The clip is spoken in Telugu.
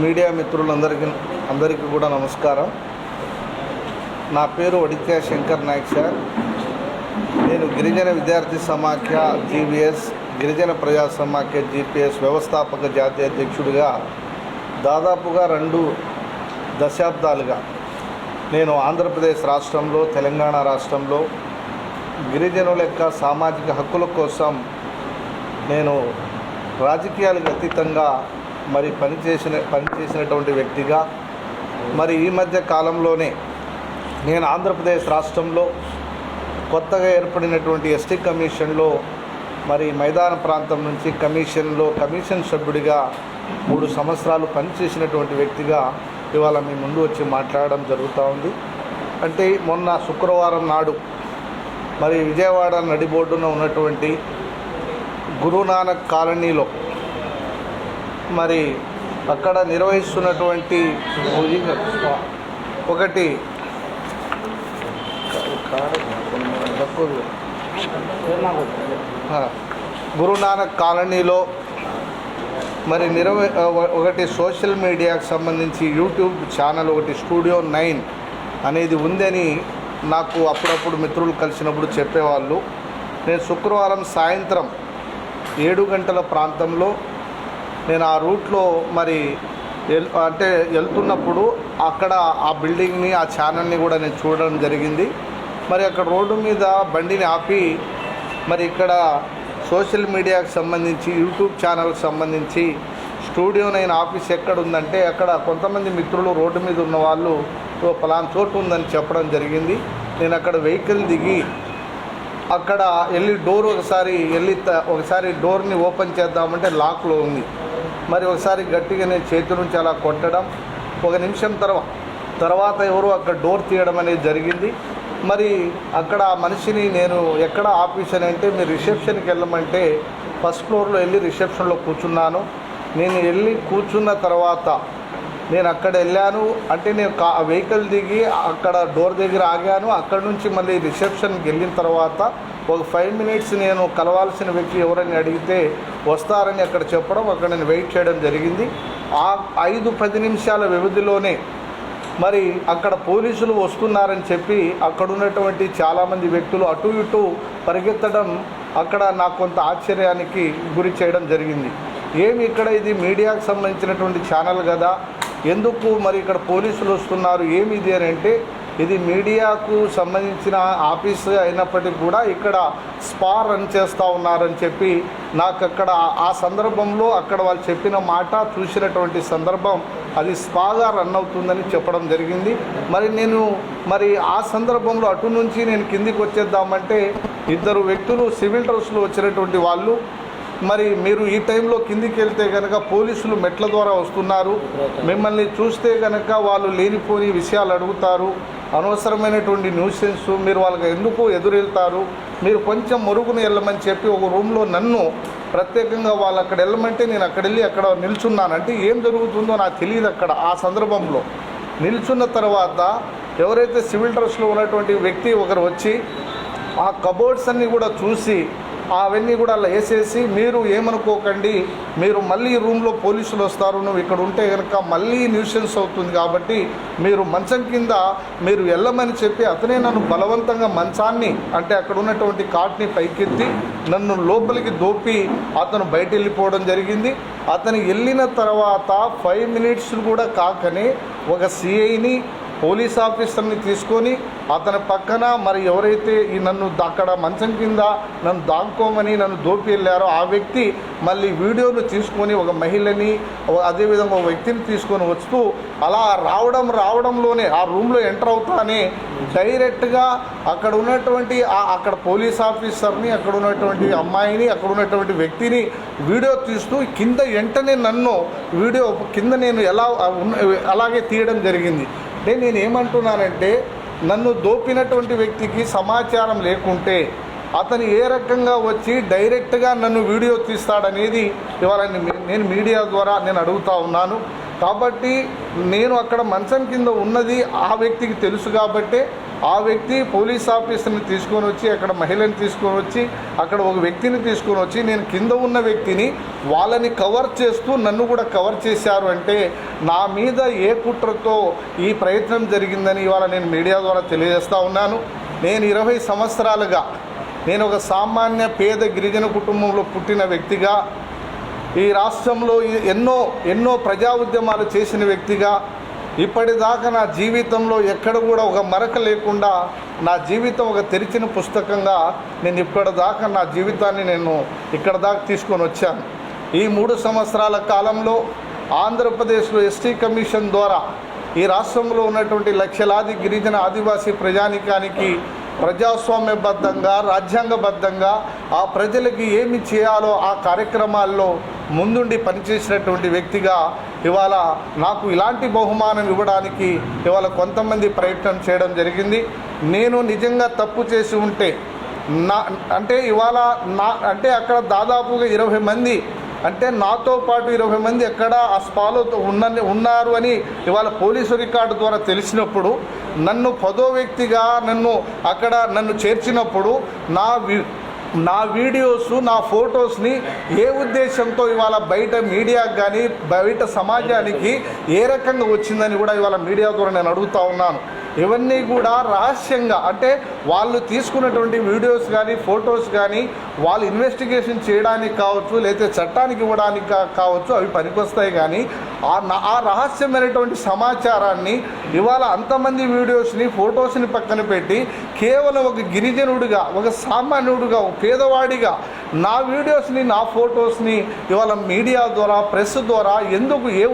మీడియా మిత్రులందరికీ అందరికీ కూడా నమస్కారం. నా పేరు వడిత్యా శంకర్ నాయక్ సార్. నేను గిరిజన విద్యార్థి సమాఖ్య జీవీఎస్ గిరిజన ప్రజా సమాఖ్య జీపీఎస్ వ్యవస్థాపక జాతీయ అధ్యక్షుడిగా దాదాపుగా రెండు దశాబ్దాలుగా నేను ఆంధ్రప్రదేశ్ రాష్ట్రంలో తెలంగాణ రాష్ట్రంలో గిరిజనుల యొక్క సామాజిక హక్కుల కోసం నేను రాజకీయాలకు అతీతంగా మరి పనిచేసిన పనిచేసినటువంటి వ్యక్తిగా మరి ఈ మధ్య కాలంలోనే నేను ఆంధ్రప్రదేశ్ రాష్ట్రంలో కొత్తగా ఏర్పడినటువంటి ఎస్టీ కమిషన్లో మరి మైదాన ప్రాంతం నుంచి కమిషన్లో కమిషన్ సభ్యుడిగా మూడు సంవత్సరాలు పనిచేసినటువంటి వ్యక్తిగా ఇవాళ మీ ముందు వచ్చి మాట్లాడడం జరుగుతూ ఉంది. అంటే మొన్న శుక్రవారం నాడు మరి విజయవాడ నడిబోర్డున ఉన్నటువంటి గురునానక్ కాలనీలో మరి అక్కడ నిర్వహిస్తున్నటువంటి ఒకటి. గురునానక్ కాలనీలో మరి నిర్వ ఒకటి సోషల్ మీడియాకు సంబంధించి యూట్యూబ్ ఛానల్ ఒకటి స్టూడియో నైన్ అనేది ఉందని నాకు అప్పుడప్పుడు మిత్రులు కలిసినప్పుడు చెప్పేవాళ్ళు. నేను శుక్రవారం సాయంత్రం ఏడు గంటల ప్రాంతంలో నేను ఆ రూట్లో మరి అంటే వెళ్తున్నప్పుడు అక్కడ ఆ బిల్డింగ్ని ఆ ఛానల్ని కూడా నేను చూడడం జరిగింది. మరి అక్కడ రోడ్డు మీద బండిని ఆపి మరి ఇక్కడ సోషల్ మీడియాకు సంబంధించి యూట్యూబ్ ఛానల్కి సంబంధించి స్టూడియో నేను ఆఫీస్ ఎక్కడ ఉందంటే అక్కడ కొంతమంది మిత్రులు రోడ్డు మీద ఉన్న వాళ్ళు "ఓ చోటు ఉందని చెప్పడం జరిగింది. నేను అక్కడ వెహికల్ దిగి అక్కడ వెళ్ళి డోర్ ఒకసారి వెళ్ళి ఒకసారి డోర్ని ఓపెన్ చేద్దామంటే లాక్లో ఉంది. మరి ఒకసారి గట్టిగా నేను చేతి నుంచి అలా కొట్టడం. ఒక నిమిషం తర్వాత తర్వాత ఎవరు అక్కడ డోర్ తీయడం అనేది జరిగింది. మరి అక్కడ ఆ మనిషిని నేను ఎక్కడ ఆఫీస్ అని అంటే మీరు రిసెప్షన్కి వెళ్ళమంటే ఫస్ట్ ఫ్లోర్లో వెళ్ళి రిసెప్షన్లో కూర్చున్నాను. నేను వెళ్ళి కూర్చున్న తర్వాత నేను అక్కడ వెళ్ళాను. అంటే నేను కా వెహికల్ దిగి అక్కడ డోర్ దగ్గర ఆగాను. అక్కడ నుంచి మళ్ళీ రిసెప్షన్కి వెళ్ళిన తర్వాత ఒక ఫైవ్ మినిట్స్ నేను కలవాల్సిన వ్యక్తి ఎవరని అడిగితే వస్తారని అక్కడ చెప్పడం అక్కడ నేను వెయిట్ చేయడం జరిగింది. ఆ ఐదు పది నిమిషాల వ్యవధిలోనే మరి అక్కడ పోలీసులు వస్తున్నారని చెప్పి అక్కడ ఉన్నటువంటి చాలామంది వ్యక్తులు అటు ఇటు పరిగెత్తడం అక్కడ నాకు కొంత ఆశ్చర్యానికి గురి చేయడం జరిగింది. ఏమి ఇక్కడ ఇది మీడియాకు సంబంధించినటువంటి ఛానల్ కదా? ఎందుకు మరి ఇక్కడ పోలీసులు వస్తున్నారు? ఏమి ఇది అని అంటే ఇది మీడియాకు సంబంధించిన ఆఫీస్ అయినప్పటికీ కూడా ఇక్కడ స్పా రన్ చేస్తూ ఉన్నారని చెప్పి నాకు అక్కడ ఆ- సందర్భంలో అక్కడ వాళ్ళు చెప్పిన మాట చూసినటువంటి సందర్భం అది స్పాగా రన్ అవుతుందని చెప్పడం జరిగింది. మరి నేను మరి ఆ సందర్భంలో అటు నుంచి నేను కిందికి వచ్చేద్దామంటే ఇద్దరు వ్యక్తులు సివిల్ డ్రెస్లో వచ్చినటువంటి వాళ్ళు మరి మీరు ఈ టైంలో కిందికి వెళ్తే కనుక పోలీసులు మెట్ల ద్వారా వస్తున్నారు. మిమ్మల్ని చూస్తే కనుక వాళ్ళు లేనిపోని విషయాలు అడుగుతారు. అనవసరమైనటువంటి న్యూసెన్స్ మీరు వాళ్ళకి ఎందుకు ఎదురెళ్తారు? మీరు కొంచెం మరుగున వెళ్ళమని చెప్పి ఒక రూమ్లో నన్ను ప్రత్యేకంగా వాళ్ళు అక్కడ వెళ్ళమంటే నేను అక్కడ వెళ్ళి అక్కడ నిల్చున్నానంటే ఏం జరుగుతుందో నాకు తెలియదు అక్కడ ఆ సందర్భంలో. నిల్చున్న తర్వాత ఎవరైతే సివిల్ డ్రెస్లో ఉన్నటువంటి వ్యక్తి ఒకరు వచ్చి ఆ కబోర్డ్స్ అన్నీ కూడా చూసి అవన్నీ కూడా అలా వేసేసి మీరు ఏమనుకోకండి మీరు మళ్ళీ రూమ్లో పోలీసులు వస్తారు నువ్వు ఇక్కడ ఉంటే కనుక మళ్ళీ న్యూషన్స్ అవుతుంది కాబట్టి మీరు మంచం కింద మీరు వెళ్ళమని చెప్పి అతనే నన్ను బలవంతంగా మంచాన్ని అంటే అక్కడ ఉన్నటువంటి కాట్ని పైకెత్తి నన్ను లోపలికి దోపి అతను బయట వెళ్ళిపోవడం జరిగింది. అతను వెళ్ళిన తర్వాత ఫైవ్ మినిట్స్ కూడా కాకనే ఒక సిఐని పోలీస్ ఆఫీసర్ని తీసుకొని అతని పక్కన మరి ఎవరైతే ఈ నన్ను అక్కడ మంచం కింద నన్ను దాక్కోమని నన్ను దోపి వెళ్ళారో ఆ వ్యక్తి మళ్ళీ వీడియోలు తీసుకొని ఒక మహిళని అదేవిధంగా ఒక వ్యక్తిని తీసుకొని వస్తూ అలా రావడం రావడంలోనే ఆ రూమ్లో ఎంటర్ అవుతానే డైరెక్ట్గా అక్కడ ఉన్నటువంటి అక్కడ పోలీస్ ఆఫీసర్ని అక్కడ ఉన్నటువంటి అమ్మాయిని అక్కడ ఉన్నటువంటి వ్యక్తిని వీడియో తీస్తూ కింద వెంటనే నన్ను వీడియో కింద నేను ఎలా అలాగే తీయడం జరిగింది. అంటే నేను ఏమంటున్నానంటే నన్ను దోపినటువంటి వ్యక్తికి సమాచారం లేకుంటే అతను ఏ రకంగా వచ్చి డైరెక్ట్గా నన్ను వీడియో తీస్తాడనేది ఇవాళ నేను మీడియా ద్వారా నేను అడుగుతా ఉన్నాను. కాబట్టి నేను అక్కడ మంచం కింద ఉన్నది ఆ వ్యక్తికి తెలుసు కాబట్టే ఆ వ్యక్తి పోలీస్ ఆఫీసర్ని తీసుకొని వచ్చి అక్కడ మహిళని తీసుకొని వచ్చి అక్కడ ఒక వ్యక్తిని తీసుకొని వచ్చి నేను కింద ఉన్న వ్యక్తిని వాళ్ళని కవర్ చేస్తూ నన్ను కూడా కవర్ చేశారు అంటే నా మీద ఏ కుట్రతో ఈ ప్రయత్నం జరిగిందని ఇవాళ నేను మీడియా ద్వారా తెలియజేస్తూ ఉన్నాను. నేను ఇరవై సంవత్సరాలుగా నేను ఒక సామాన్య పేద గిరిజన కుటుంబంలో పుట్టిన వ్యక్తిగా ఈ రాష్ట్రంలో ఎన్నో ఎన్నో ప్రజా ఉద్యమాలు చేసిన వ్యక్తిగా ఇప్పటిదాకా నా జీవితంలో ఎక్కడ కూడా ఒక మరక లేకుండా నా జీవితం ఒక తెరిచిన పుస్తకంగా నేను ఇప్పటిదాకా నా జీవితాన్ని నేను ఇక్కడ దాకా తీసుకొని వచ్చాను. ఈ మూడు సంవత్సరాల కాలంలో ఆంధ్రప్రదేశ్లో ఎస్టీ కమిషన్ ద్వారా ఈ రాష్ట్రంలో ఉన్నటువంటి లక్షలాది గిరిజన ఆదివాసీ ప్రజానికానికి ప్రజాస్వామ్యబద్ధంగా రాజ్యాంగబద్ధంగా ఆ ప్రజలకి ఏమి చేయాలో ఆ కార్యక్రమాల్లో ముందుండి పనిచేసినటువంటి వ్యక్తిగా ఇవాళ నాకు ఇలాంటి బహుమానం ఇవ్వడానికి ఇవాళ కొంతమంది ప్రయత్నం చేయడం జరిగింది. నేను నిజంగా తప్పు చేసి ఉంటే నా అంటే ఇవాళ నా అంటే అక్కడ దాదాపుగా ఇరవై మంది అంటే నాతో పాటు ఇరవై మంది ఎక్కడ ఆ స్పాలో ఉన్న ఉన్నారు అని ఇవాళ పోలీసు రికార్డు ద్వారా తెలిసినప్పుడు నన్ను పదో వ్యక్తిగా నన్ను అక్కడ నన్ను చేర్చినప్పుడు నా వి నా వీడియోస్ నా ఫొటోస్ని ఏ ఉద్దేశంతో ఇవాళ బయట మీడియాకి కానీ బయట సమాజానికి ఏ రకంగా వచ్చిందని కూడా ఇవాళ మీడియా ద్వారా నేను అడుగుతా ఉన్నాను. ఇవన్నీ కూడా రహస్యంగా అంటే వాళ్ళు తీసుకున్నటువంటి వీడియోస్ కానీ ఫొటోస్ కానీ వాళ్ళు ఇన్వెస్టిగేషన్ చేయడానికి కావచ్చు లేకపోతే చట్టానికి ఇవ్వడానికి కా- కావచ్చు అవి పనికొస్తాయి కానీ ఆ ఆ రహస్యమైనటువంటి సమాచారాన్ని ఇవాళ అంతమంది వీడియోస్ని ఫొటోస్ని పక్కన పెట్టి కేవలం ఒక గిరిజనుడిగా ఒక సామాన్యుడిగా ఒక పేదవాడిగా నా వీడియోస్ని నా ఫొటోస్ని ఇవాళ మీడియా ద్వారా ప్రెస్ ద్వారా ఎందుకు ఏ